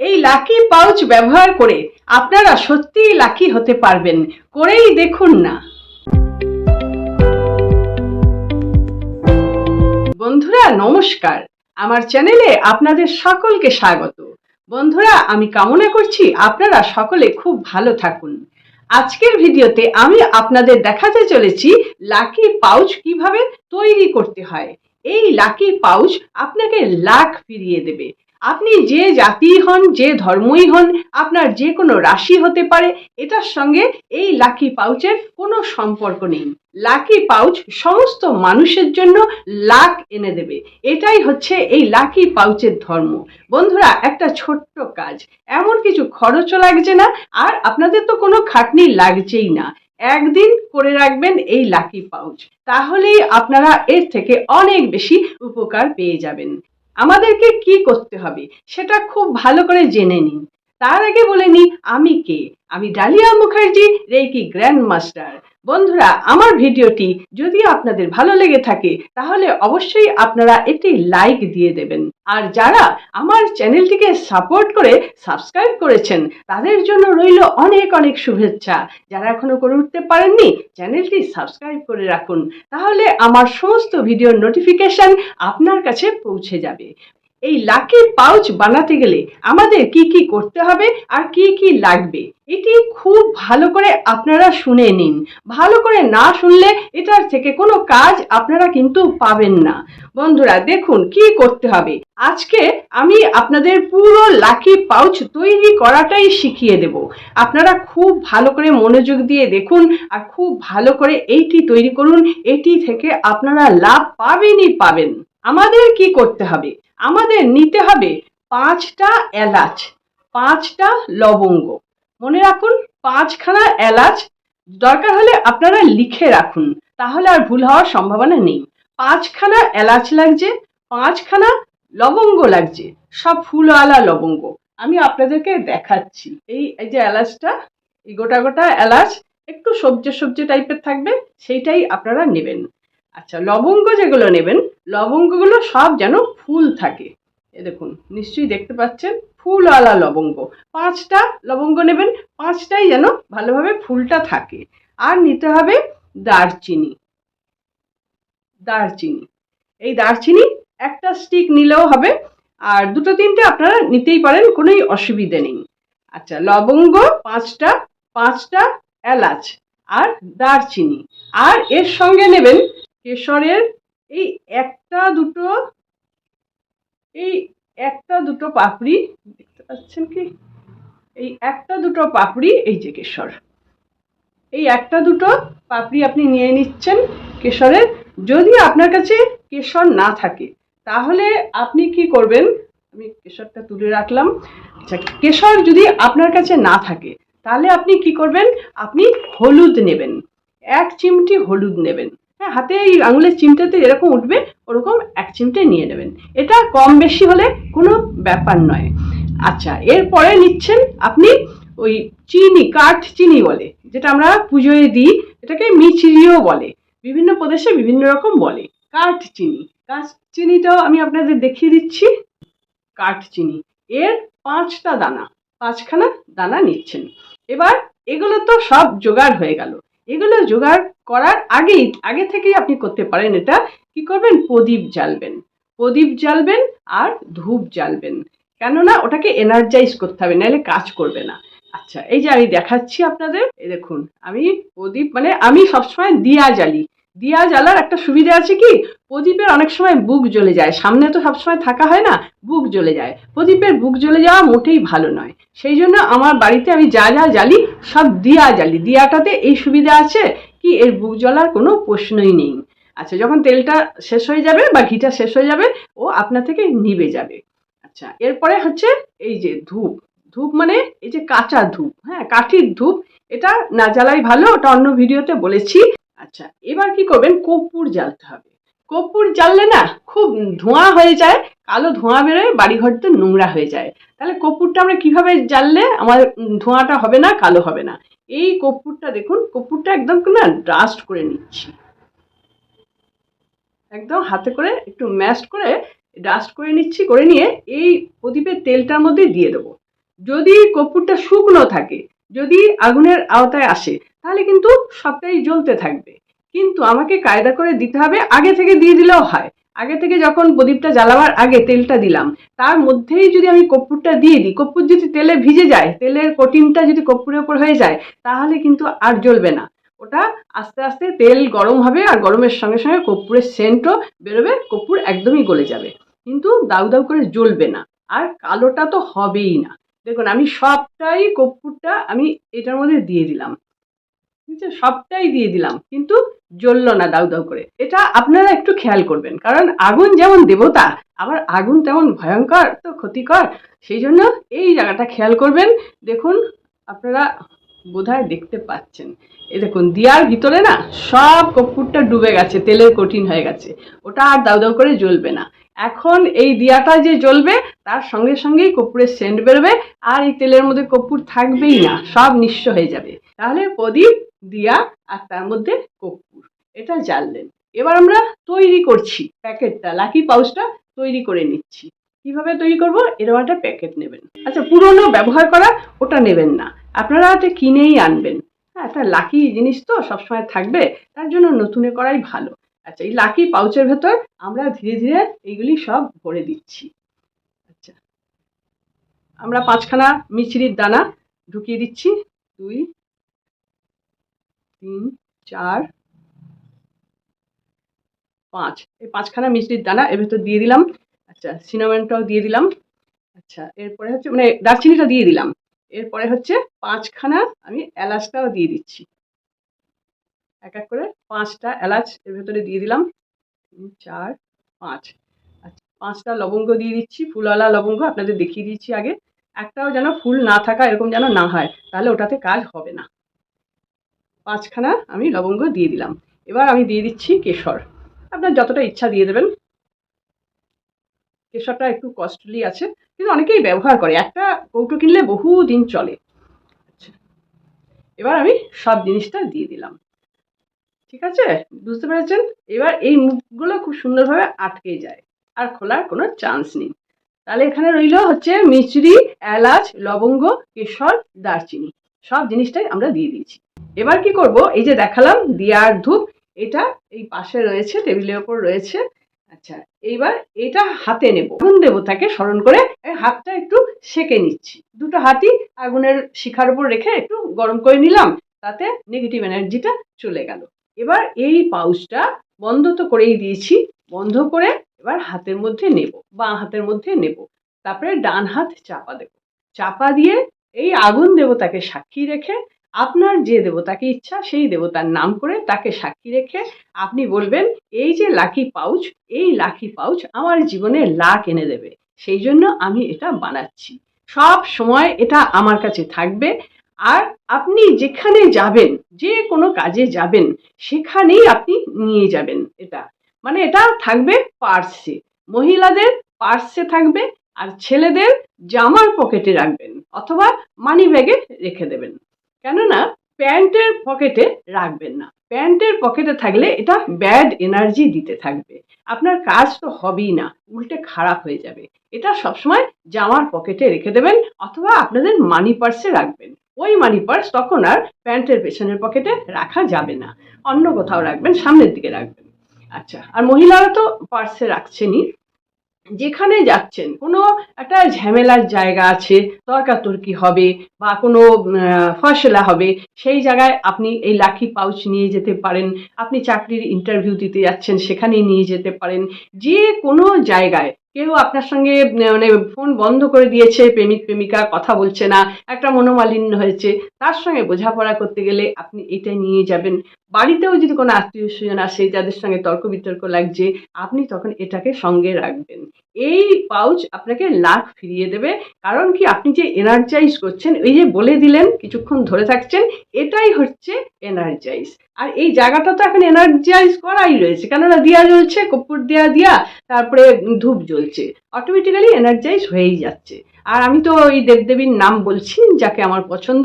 এই lucky pouch ব্যবহার করে আপনারা সত্যিই লাকি হতে পারবেন। করেই দেখুন না। বন্ধুরা, নমস্কার। আমার চ্যানেলে আপনাদের সকলকে স্বাগত। বন্ধুরা, আমি কামনা করছি আপনারা সকলে খুব ভালো থাকুন। আজকের ভিডিওতে আমি আপনাদের দেখাতে চলেছি লাকি পাউচ কীভাবে তৈরি করতে হয়। এই লাকি পাউচ আপনাকে লাখ ফিরিয়ে দেবে। আপনি যে জাতি হন, যে ধর্মই হন, আপনার যে কোনো রাশি হতে পারে, এটার সঙ্গে এই লাকি পাউচের কোনো সম্পর্ক নেই। লাকি পাউচ সমস্ত মানুষের জন্য লাক এনে দেবে। এটাই হচ্ছে এই লাকি পাউচের ধর্ম। বন্ধুরা, একটা ছোট্ট কাজ। এমন কিছু খরচও লাগছে না, আর আপনাদের তো কোনো খাটনি লাগছেই না। একদিন করে রাখবেন এই লাকি পাউচ তাহলেই আপনারা এর থেকে অনেক বেশি উপকার পেয়ে যাবেন। আমাদেরকে কি করতে হবে সেটা খুব ভালো করে জেনে নিন। তার আগে বলে নিই, আমি কে? আমি Dalia Mukherjee reiki grand master বন্ধুরা, আমার ভিডিওটি যদি আপনাদের ভালো লেগে থাকে, তাহলে অবশ্যই আপনারা একটি লাইক দিয়ে দেবেন। আর যারা আমার চ্যানেলটিকে সাপোর্ট করে সাবস্ক্রাইব করেছেন, তাদের জন্য রইল অনেক অনেক শুভেচ্ছা। যারা এখনও করে উঠতে পারেননি, চ্যানেলটি সাবস্ক্রাইব করে রাখুন। তাহলে আমার সমস্ত ভিডিওর নোটিফিকেশন আপনার কাছে পৌঁছে যাবে। এই লাকি পাউচ বানাতে গেলে আমাদের কি কি করতে হবে আর কি কি লাগবে? এটি খুব ভালো করে আপনারা শুনে নিন। ভালো করে না শুনলে এটার থেকে কোনো কাজ আপনারা কিন্তু পাবেন না। বন্ধুরা, দেখুন কি করতে হবে। আজকে আমি আপনাদের পুরো লাকি পাউচ তৈরি করাটাই শিখিয়ে দেব। আপনারা খুব ভালো করে মনোযোগ দিয়ে দেখুন আর খুব ভালো করে এইটি তৈরি করুন। এটি থেকে আপনারা লাভ পাবেনই পাবেন। আমাদের কি করতে হবে? আমাদের নিতে হবে পাঁচটা এলাচ, পাঁচটা লবঙ্গ। মনে রাখুন, পাঁচখানা এলাচ দরকার হলে আপনারা লিখে রাখুন, তাহলে আর ভুল হওয়ার সম্ভাবনা নেই। পাঁচখানা এলাচ লাগছে, পাঁচখানা লবঙ্গ লাগছে, সব ফুলওয়ালা লবঙ্গ। আমি আপনাদেরকে দেখাচ্ছি। এই এই যে এলাচটা, এই গোটা গোটা এলাচ, একটু সবজি সবজি টাইপের থাকবে, সেইটাই আপনারা নেবেন। আচ্ছা লবঙ্গ যেগুলো নেবেন লবঙ্গগুলো সব যেন ফুল থাকে। এ দেখুন, নিশ্চয়ই দেখতে পাচ্ছেন ফুলওয়ালা লবঙ্গ। পাঁচটা লবঙ্গ নেবেন, পাঁচটাই যেন ভালোভাবে ফুলটা থাকে। আর নিতে হবে দারচিনি। দারচিনি। এই দারচিনি একটা স্টিক নিলেও হবে, আর দুটো তিনটে আপনারা নিতেই পারেন, কোনোই অসুবিধে নেই। আচ্ছা লবঙ্গ পাঁচটা পাঁচটা এলাচ আর দারচিনি। আর এর সঙ্গে নেবেন কেশরের এই একটা দুটো, এই একটা দুটো পাপড়ি, দেখতে পাচ্ছেন কি? এই একটা দুটো পাপড়ি, এই যে কেশর। এই একটা দুটো পাপড়ি আপনি নিয়ে নিচ্ছেন কেশরের। যদি আপনার কাছে কেশর না থাকে, তাহলে আপনি কি করবেন? আমি কেশরটা তুলে রাখলাম। আচ্ছা কেশর যদি আপনার কাছে না থাকে, তাহলে আপনি কি করবেন? আপনি হলুদ নেবেন। এক চিমটি হলুদ নেবেন। হ্যাঁ হাতে এই আঙুলের চিমটাতে যেরকম উঠবে, ওরকম এক চিমটে নিয়ে নেবেন। এটা কম বেশি হলে কোনো ব্যাপার নয়। আচ্ছা এরপরে নিচ্ছেন আপনি ওই চিনি, কাঠ চিনি বলে, যেটা আমরা পুজোয় দিই, এটাকে মিচিরিও বলে। বিভিন্ন প্রদেশে বিভিন্ন রকম বলে, কাঠ চিনি। কাঠ চিনিটাও আমি আপনাদের দেখিয়ে দিচ্ছি। কাঠ চিনি। এর পাঁচটা দানা, পাঁচখানা দানা নিচ্ছেন। এবার এগুলো তো সব জোগাড় হয়ে গেল। এগুলো জোগাড় করার আগেই, আগে থেকেই আপনি করতে পারেন এটা। কি করবেন? প্রদীপ জ্বালবেন। প্রদীপ জ্বালবেন আর ধূপ জ্বালবেন। কেননা ওটাকে এনার্জাইজ করতে হবে, নাহলে কাজ করবে না। আচ্ছা এই যে আমি দেখাচ্ছি আপনাদের, এই দেখুন, আমি প্রদীপ মানে আমি সবসময় দিয়া জ্বালি। দিয়া জ্বালার একটা সুবিধা আছে কি? প্রদীপের অনেক সময় বুক জ্বলে যায়। সামনে তো সবসময় থাকা হয় না, বুক জ্বলে যায়। প্রদীপের বুক জ্বলে যাওয়া মোটেই ভালো নয়। সেই জন্য আমার বাড়িতে আমি যা যা জ্বালি, সব দিয়া জ্বালি। দিয়াটাতে এই সুবিধা আছে কি? এর বুক জ্বলার কোনো প্রশ্নই নেই। আচ্ছা যখন তেলটা শেষ হয়ে যাবে বা ঘিটা শেষ হয়ে যাবে, ও আপনার থেকে নিবে যাবে। আচ্ছা এরপরে হচ্ছে এই যে ধূপ। ধূপ মানে এই যে কাঁচা ধূপ। হ্যাঁ কাঠির ধূপ। এটা না জ্বালাই ভালো, ওটা অন্য ভিডিওতে বলেছি। আচ্ছা এবার কি করবেন? কর্পূর জ্বালতে হবে। কর্পূর জ্বাললে না খুব ধোঁয়া হয়ে যায়, কালো ধোঁয়া বেরোয়, বাড়িঘর তো নোংরা হয়ে যায়। তাহলে কর্পূরটা আমরা কীভাবে জ্বাললে আমার ধোঁয়াটা হবে না, কালো হবে না? এই কর্পূরটা দেখুন, কর্পূরটা একদম না ডাস্ট করে নিচ্ছি। একদম হাতে করে একটু ম্যাশ করে ডাস্ট করে নিচ্ছি, করে নিয়ে এই প্রদীপের তেলটার মধ্যে দিয়ে দেবো। যদি কর্পূরটা শুকনো থাকে, যদি আগুনের আওতায় আসে তাহলে কিন্তু সবটাই জ্বলতে থাকবে। কিন্তু আমাকে কায়দা করে দিতে হবে, আগে থেকে দিয়ে দিলেও হয়। আগে থেকে যখন প্রদীপটা জ্বালাবার আগে তেলটা দিলাম, তার মধ্যেই যদি আমি কর্পূরটা দিয়ে দিই, কর্পূর যদি তেলে ভিজে যায়, তেলের কোটিনটা যদি কর্পূরের উপর হয়ে যায়, তাহলে কিন্তু আর জ্বলবে না। ওটা আস্তে আস্তে তেল গরম হবে আর গরমের সঙ্গে সঙ্গে কর্পূরের সেন্টও বেরোবে, কর্পূর একদমই গলে যাবে। কিন্তু দাউ দাউ করে জ্বলবে না। আর কালোটা তো হবেই না। দেখুন, আমি সবটাই কর্পূরটা আমি এটার মধ্যে দিয়ে দিলাম। সবটাই দিয়ে দিলাম, কিন্তু জ্বলল না দাউ দাউ করে। এটা আপনারা একটু খেয়াল করবেন, কারণ আগুন যেমন দেবতা, আবার আগুন তেমন ভয়ঙ্কর তো ক্ষতিকর, সেই জন্য এই জায়গাটা খেয়াল করবেন। দেখুন, আপনারা বোধহয় দেখতে পাচ্ছেন। এ দেখুন, দিয়ার ভিতরে না সব কর্পূরটা ডুবে গেছে, তেলের কঠিন হয়ে গেছে। ওটা আর দাউ দাউ করে জ্বলবে না। এখন এই দিয়াটা যে জ্বলবে, তার সঙ্গে সঙ্গেই কর্পূরের সেন্ট বেরোবে, আর এই তেলের মধ্যে কর্পূর থাকবেই না, সব নিঃস্ব হয়ে যাবে। তাহলে প্রদীপ, দিয়া, আর তার মধ্যে কর্পূর, এটা জ্বাললেন এবার আমরা তৈরি করছি প্যাকেটটা, লাকি পাউচটা তৈরি করে নিচ্ছি। কীভাবে তৈরি করব? এরকম একটা প্যাকেট নেবেন। আচ্ছা পুরনো ব্যবহার করা ওটা নেবেন না। আপনারা ওটা কিনেই আনবেন। হ্যাঁ একটা লাকি জিনিস তো সবসময় থাকবে, তার জন্য নতুনে করাই ভালো। আচ্ছা এই লাকি পাউচের ভেতর আমরা ধীরে ধীরে এইগুলি সব ভরে দিচ্ছি। আচ্ছা আমরা পাঁচখানা মিছরির দানা ঢুকিয়ে দিচ্ছি। দুই, তিন, চার, পাঁচ। এই পাঁচখানা মিষ্টির দানা এর ভেতর দিয়ে দিলাম। আচ্ছা সিনামেনটাও দিয়ে দিলাম। আচ্ছা এরপরে হচ্ছে মানে দারচিনিটা দিয়ে দিলাম। এরপরে হচ্ছে পাঁচখানা আমি এলাচটাও দিয়ে দিচ্ছি। এক এক করে পাঁচটা এলাচ এর ভেতরে দিয়ে দিলাম। তিন, চার, পাঁচ। আচ্ছা পাঁচটা লবঙ্গ দিয়ে দিচ্ছি, ফুলওয়ালা লবঙ্গ আপনাদের দেখিয়ে দিচ্ছি আগে। একটাও যেন ফুল না থাকা, এরকম যেন না হয়, তাহলে ওটাতে কাজ হবে না। পাঁচখানা আমি লবঙ্গ দিয়ে দিলাম। এবার আমি দিয়ে দিচ্ছি কেশর। আপনার যতটা ইচ্ছা দিয়ে দেবেন। কেশরটা একটু কস্টলি আছে, কিন্তু অনেকেই ব্যবহার করে। একটা কৌটো কিনলে বহু দিন চলে। আচ্ছা এবার আমি সব জিনিসটা দিয়ে দিলাম। ঠিক আছে? বুঝতে পেরেছেন? এবার এই মুখগুলো খুব সুন্দরভাবে আটকে যায়, আর খোলার কোনো চান্স নেই। তাহলে এখানে রইল হচ্ছে মিচড়ি এলাচ, লবঙ্গ, কেশর, দারচিনি। সব জিনিসটাই আমরা দিয়ে দিয়েছি। এবার কি করব? এই যে দেখালাম, দিয়ার ধূপ, এটা এই পাশে রয়েছে, টেবিলের ওপর রয়েছে। আচ্ছা এইবার এটা হাতে নেব। আগুন দেবতাকে স্মরণ করে হাতটা একটু সেকে নিচ্ছি। দুটো হাতই আগুনের শিখার উপর রেখে একটু গরম করে নিলাম, তাতে নেগেটিভ এনার্জিটা চলে গেল। এবার এই পাউচটা বন্ধ তো করেই দিয়েছি, বন্ধ করে এবার হাতের মধ্যে নেব, বাঁ হাতের মধ্যে নেব। তারপরে ডান হাত চাপা দেব। চাপা দিয়ে এই আগুন দেবতাকে সাক্ষী রেখে, আপনার যে দেবতাকে ইচ্ছা সেই দেবতার নাম করে তাকে সাক্ষী রেখে আপনি বলবেন, এই যে লাকি পাউচ, এই লাকি পাউচ আমার জীবনে লাক এনে দেবে। সেই জন্য আমি এটা বানাচ্ছি। সব সময় এটা আমার কাছে থাকবে। আর আপনি যেখানে যাবেন, যে কোনো কাজে যাবেন, সেখানেই আপনি নিয়ে যাবেন এটা। মানে এটা থাকবে পার্সে। মহিলাদের পার্সে থাকবে আর ছেলেদের জামার পকেটে রাখবেন অথবা মানি ব্যাগে রেখে দেবেন। কেননা প্যান্টের পকেটে রাখবেন না। প্যান্টের পকেটে থাকলে এটা ব্যাড এনার্জি দিতে থাকবে। আপনার কাজ তো হবেই না, উল্টে খারাপ হয়ে যাবে। এটা সবসময় জামার পকেটে রেখে দেবেন অথবা আপনাদের মানি পার্সে রাখবেন। ওই মানি পার্স তখন আর প্যান্টের পেছনের পকেটে রাখা যাবে না। অন্য কোথাও রাখবেন, সামনের দিকে রাখবেন। আচ্ছা আর মহিলারা তো পার্সে রাখছেনই। যেখানে যাচ্ছেন, কোনো একটা ঝামেলার জায়গা আছে, তর্কাতর্কি হবে বা কোনো ফসলা হবে, সেই জায়গায় আপনি এই লাকি পাউচ নিয়ে যেতে পারেন, আপনি চাকরির ইন্টারভিউ দিতে যাচ্ছেন সেখানে নিয়ে যেতে পারেন। যে কোনো জায়গায় কেউ আপনার সঙ্গে মানে ফোন বন্ধ করে দিয়েছে, প্রেমিক, প্রেমিকা, কথা বলছে না, একটা মনোমালিন্য হয়েছে, তার সঙ্গে বোঝাপড়া করতে গেলে আপনি এটা নিয়ে যাবেন। বাড়িতেও যদি কোনো আত্মীয় স্বজন আসে, যাদের সঙ্গে তর্ক বিতর্ক লাগছে, আপনি তখন এটাকে সঙ্গে রাখবেন। এই পাউচ আপনাকে লাখ ফিরিয়ে দেবে। কারণ কি, আপনি যে এনার্জাইজ করছেন এই যে বলে দিলেন, কিছুক্ষণ ধরে থাকছেন, এটাই হচ্ছে এনার্জাইজ আর এই জায়গাটা তো এখন এনার্জাইজ করাই রয়েছে। কেননা দিয়া জ্বলছে কর্পূর দেয়া দিয়া, তারপরে ধূপ জ্বলছে। অটোমেটিক্যালি এনার্জাইজ হয়েই যাচ্ছে। আর আমি তো ওই দেবদেবীর নাম বলছি, যাকে আমার পছন্দ,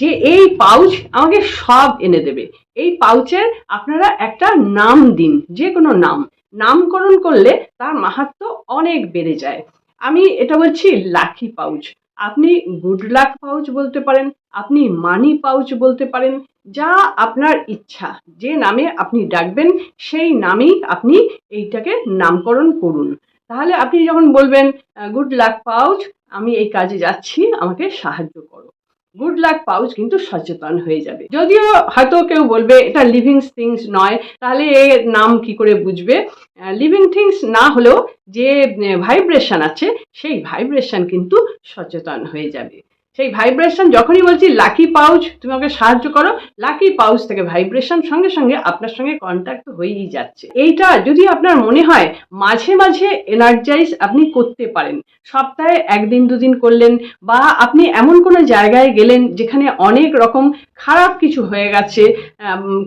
যে এই পাউচ আমাকে সব এনে দেবে। এই পাউচের আপনারা একটা নাম দিন, যে কোনো নাম। নামকরণ করলে তার মাহাত্ম্য অনেক বেড়ে যায়। আমি এটা বলছি লাকি পাউচ। আপনি গুড লাক পাউচ বলতে পারেন, আপনি মানি পাউচ বলতে পারেন, যা আপনার ইচ্ছা। যে নামে আপনি ডাকবেন, সেই নামেই আপনি এইটাকে নামকরণ করুন। তাহলে আপনি যখন বলবেন, গুড লাক পাউচ, আমি এই কাজে যাচ্ছি, আমাকে সাহায্য করো। গুড লাক পাউচ কিন্তু সচেতন হয়ে যাবে। যদিও হয়তো কেউ বলবে, এটা লিভিং থিংস নয়, তাহলে এর নাম কি করে বুঝবে? লিভিং থিংস না হলেও যে ভাইব্রেশন আছে, সেই ভাইব্রেশন কিন্তু সচেতন হয়ে যাবে। সেই ভাইব্রেশন যখনই বলছি লাকি পাউচ তুমি আমাকে সাহায্য করো। লাকি পাউচ থেকে ভাইব্রেশন সঙ্গে সঙ্গে আপনার সঙ্গে কন্ট্যাক্ট হয়েই যাচ্ছে। এইটা যদি আপনার মনে হয়, মাঝে মাঝে এনার্জাইজ আপনি করতে পারেন। সপ্তাহে একদিন, দুদিন করলেন বা আপনি এমন কোনো জায়গায় গেলেন যেখানে অনেক রকম খারাপ কিছু হয়ে গেছে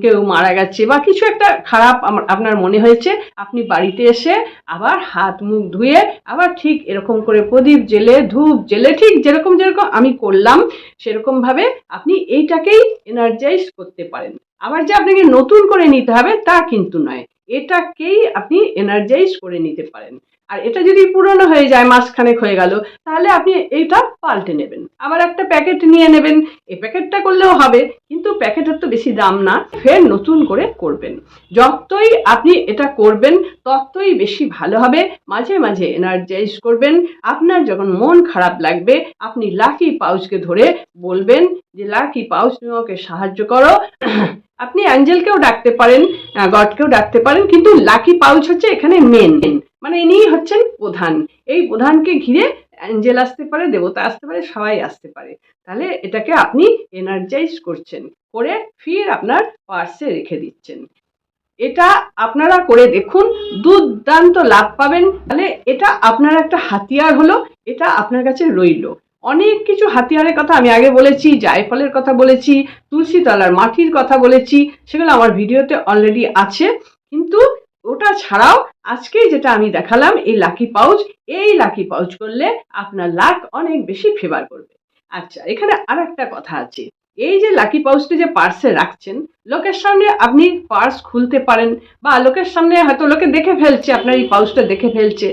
কেউ মারা গেছে বা কিছু একটা খারাপ আপনার মনে হয়েছে, আপনি বাড়িতে এসে আবার হাত মুখ ধুয়ে আবার ঠিক এরকম করে প্রদীপ জেলে, ধূপ জেলে, ঠিক যেরকম যেরকম আমি করলাম, সেরকম ভাবে আপনি এইটাকেই এনার্জাইজ করতে পারেন। আবার যে আপনাকে নতুন করে নিতে হবে তা কিন্তু নয়, এটাকেই আপনি এনার্জাইজ করে নিতে পারেন। আর এটা যদি পুরনো হয়ে যায়, মাসখানেক হয়ে গেল, তাহলে আপনি এইটা পাল্টে নেবেন। আবার একটা প্যাকেট নিয়ে নেবেন। এই প্যাকেটটা করলেও হবে, কিন্তু প্যাকেটের তো বেশি দাম না, ফের নতুন করে করবেন। যতই আপনি এটা করবেন, ততই বেশি ভালো হবে। মাঝে মাঝে এনার্জাইজ করবেন। আপনার যখন মন খারাপ লাগবে, আপনি লাকি পাউচকে ধরে বলবেন যে লাকি পাউচ তুমি সাহায্য করো। আপনি অ্যাঞ্জেলকেও ডাকতে পারেন গডকেও ডাকতে পারেন, কিন্তু লাকি পাউচ হচ্ছে এখানে মেন মানে ইনিই হচ্ছেন প্রধান। এই প্রধানকে ঘিরে অ্যাঞ্জেল আসতে পারে, দেবতা আসতে পারে, সবাই আসতে পারে। তাহলে এটাকে আপনি এনার্জাইজ করছেন, করে ফির আপনার পার্সে রেখে দিচ্ছেন। এটা আপনারা করে দেখুন, দুর্দান্ত লাভ পাবেন। তাহলে এটা আপনার একটা হাতিয়ার হলো, এটা আপনার কাছে রইল। অনেক কিছু হাতিয়ারের কথা আমি আগে বলেছি, জায়ফলের কথা বলেছি, তুলসী তলার মাটির কথা বলেছি, সেগুলো আমার ভিডিওতে অলরেডি আছে। কিন্তু ওটা ছাড়াও আজকে যেটা আমি দেখালাম, এই লাকি পাউচ এই লাকি পাউচ করলে আপনার লাক অনেক বেশি ফেভার করবে। আচ্ছা এখানে আর একটা কথা আছে। এই যে লাকি পাউচটি যে পার্সে রাখছেন, লোকের সামনে আপনি পার্স খুলতে পারেন বা লোকের সামনে হয়তো লোকে দেখে ফেলছে, আপনার এই পাউচটা দেখে ফেলছে।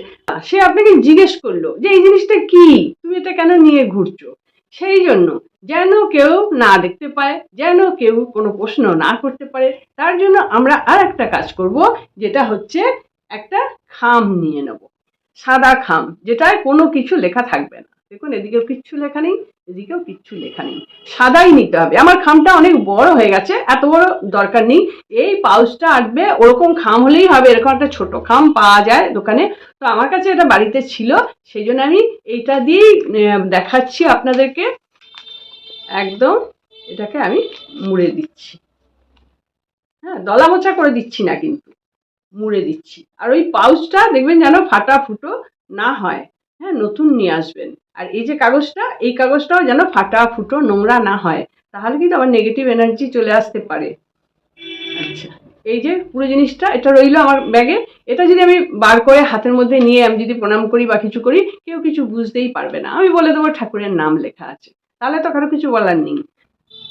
সে আপনাকে জিজ্ঞেস করল যে, এই জিনিসটা কি? তুমি এটা কেন নিয়ে ঘুরছো? সেই জন্য যেন কেউ না দেখতে পায়, যেন কেউ কোনো প্রশ্ন না করতে পারে, তার জন্য আমরা আর একটা কাজ করব, যেটা হচ্ছে একটা খাম নিয়ে নেব। সাদা খাম, যেটায় কোনো কিছু লেখা থাকবে না। দেখুন, এদিকেও কিচ্ছু লেখা নেই, এদিকেও কিচ্ছু লেখা নেই। সাদাই নিতে হবে। আমার খামটা অনেক বড় হয়ে গেছে, এত বড় দরকার নেই। এই পাউচটা আটবে, ওরকম খাম হলেই হবে, এরকম একটা ছোট খাম পাওয়া যায় দোকানে। তো আমার কাছে এটা বাড়িতে ছিল, সেই জন্য আমি এইটা দিয়েই দেখাচ্ছি আপনাদেরকে। একদম এটাকে আমি মুড়ে দিচ্ছি। হ্যাঁ দলা মোচা করে দিচ্ছি না কিন্তু, মুড়ে দিচ্ছি। আর ওই পাউচটা দেখবেন যেন ফাটা ফুটো না হয়। হ্যাঁ নতুন নিয়ে আসবেন। আর এই যে কাগজটা, এই কাগজটাও যেন ফাটা ফুটো নোংরা না হয়, তাহলে কিন্তু আবার নেগেটিভ এনার্জি চলে আসতে পারে। আচ্ছা এই যে পুরো জিনিসটা, এটা রইল আমার ব্যাগে। এটা যদি আমি বার করে হাতের মধ্যে নিয়ে আমি যদি প্রণাম করি বা কিছু করি, কেউ কিছু বুঝতেই পারবে না। আমি বলে দেবো ঠাকুরের নাম লেখা আছে। তাহলে তো কারও কিছু বলার নেই।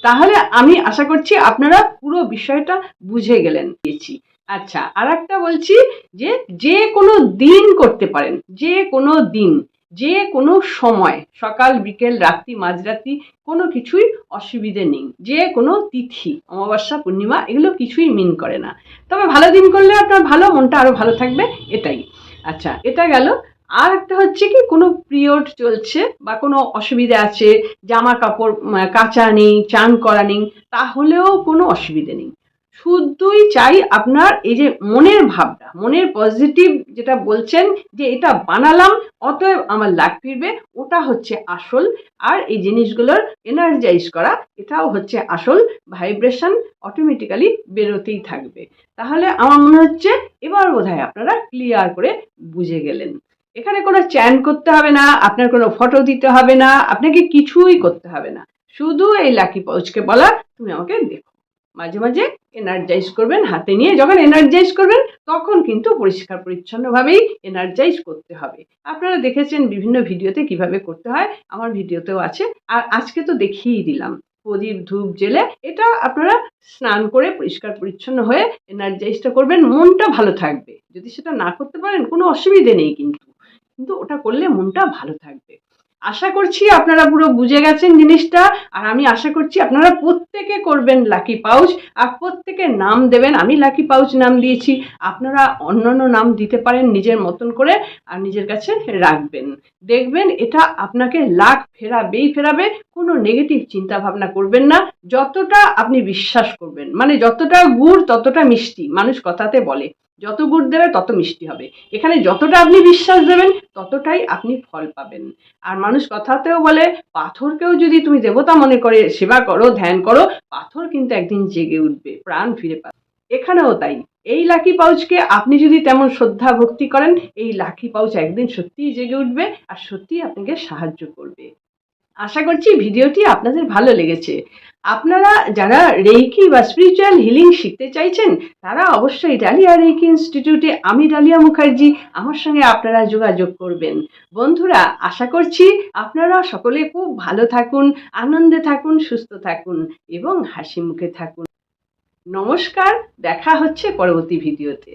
তাহলে আমি আশা করছি আপনারা পুরো বিষয়টা বুঝে গেলেন। দিয়েছি। আচ্ছা আর একটা বলছি যে যে কোনো দিন করতে পারেন, যে কোনো দিন, যে কোনো সময়, সকাল, বিকেল, রাত্রি, মাঝরাত্রি, কোনো কিছুই অসুবিধে নেই। যে কোনো তিথি, অমাবস্যা, পূর্ণিমা, এগুলো কিছুই মিন করে না। তবে ভালো দিন করলে আপনার ভালো, মনটা আরও ভালো থাকবে, এটাই। আচ্ছা এটা গেল আর একটা হচ্ছে কি, কোনো পিরিয়ড চলছে বা কোনো অসুবিধা আছে জামা কাপড় কাচা নেই, চান করা নেই, তাহলেও কোনো অসুবিধে নেই। শুধুই চাই আপনার এই যে মনের ভাবটা, মনের পজিটিভ যেটা বলছেন যে এটা বানালাম, অতএব আমার লাভ ফিরবে, ওটা হচ্ছে আসল। আর এই জিনিসগুলোর এনার্জাইজ করা, এটাও হচ্ছে আসল ভাইব্রেশন অটোমেটিক্যালি বেরোতেই থাকবে। তাহলে আমার মনে হচ্ছে এবার বোধহয় আপনারা ক্লিয়ার করে বুঝে গেলেন। এখানে কোনো চ্যান করতে হবে না, আপনার কোনো ফটো দিতে হবে না, আপনাকে কিছুই করতে হবে না। শুধু এই লাকি পাউচকে বলা, তুমি আমাকে দেখো। মাঝে মাঝে এনার্জাইজ করবেন, হাতে নিয়ে যখন এনার্জাইজ করবেন, তখন কিন্তু পরিষ্কার পরিচ্ছন্নভাবেই এনার্জাইজ করতে হবে। আপনারা দেখেছেন বিভিন্ন ভিডিওতে কীভাবে করতে হয়, আমার ভিডিওতেও আছে। আর আজকে তো দেখিয়েই দিলাম, প্রদীপ ধূপ জেলে, এটা আপনারা স্নান করে পরিষ্কার পরিচ্ছন্ন হয়ে এনার্জাইজটা করবেন, মনটা ভালো থাকবে। যদি সেটা না করতে পারেন, কোনো অসুবিধে নেই কিন্তু। কিন্তু ওটা করলে মনটা ভালো থাকবে। আশা করছি আপনারা পুরো বুঝে গেছেন জিনিসটা, আর আমি আশা করছি আপনারা প্রত্যেকে করবেন লাকি পাউচ আর প্রত্যেকে নাম দেবেন, আমি লাকি পাউচ নাম দিয়েছি, আপনারা অন্যান্য নাম দিতে পারেন নিজের মতন করে, আর নিজের কাছে রাখবেন। দেখবেন এটা আপনাকে লাখ ফেরাবেই ফেরাবে, কোনো নেগেটিভ চিন্তা ভাবনা করবেন না, যতটা আপনি বিশ্বাস করবেন মানে যতটা গুড় ততটা মিষ্টি, মানুষ কথাতে বলে। যত গুড় দেবে তত মিষ্টি হবে। এখানে যতটা আপনি বিশ্বাস দেবেন, ততটাই আপনি ফল পাবেন। আর মানুষ কথাতেও বলে, পাথরকেও যদি তুমি দেবতা মনে করে, সেবা করো, ধ্যান করো, পাথর কিন্তু একদিন জেগে উঠবে, প্রাণ ফিরে পাবে। এখানেও তাই। এই লাকি পাউচকে আপনি যদি তেমন শ্রদ্ধা ভক্তি করেন, এই লাকি পাউচ একদিন সত্যিই জেগে উঠবে আর সত্যিই আপনাকে সাহায্য করবে। আশা করছি ভিডিওটি আপনাদের ভালো লেগেছে। আপনারা যারা রেইকি বা স্পিরিচুয়াল হিলিং শিখতে চাইছেন, তারা অবশ্যই ডালিয়া রেইকি ইনস্টিটিউটে আমি ডালিয়া মুখার্জি আমার সঙ্গে আপনারা যোগাযোগ করবেন। বন্ধুরা, আশা করছি আপনারা সকলে খুব ভালো থাকুন, আনন্দে থাকুন, সুস্থ থাকুন এবং হাসি মুখে থাকুন। নমস্কার, দেখা হচ্ছে পরবর্তী ভিডিওতে।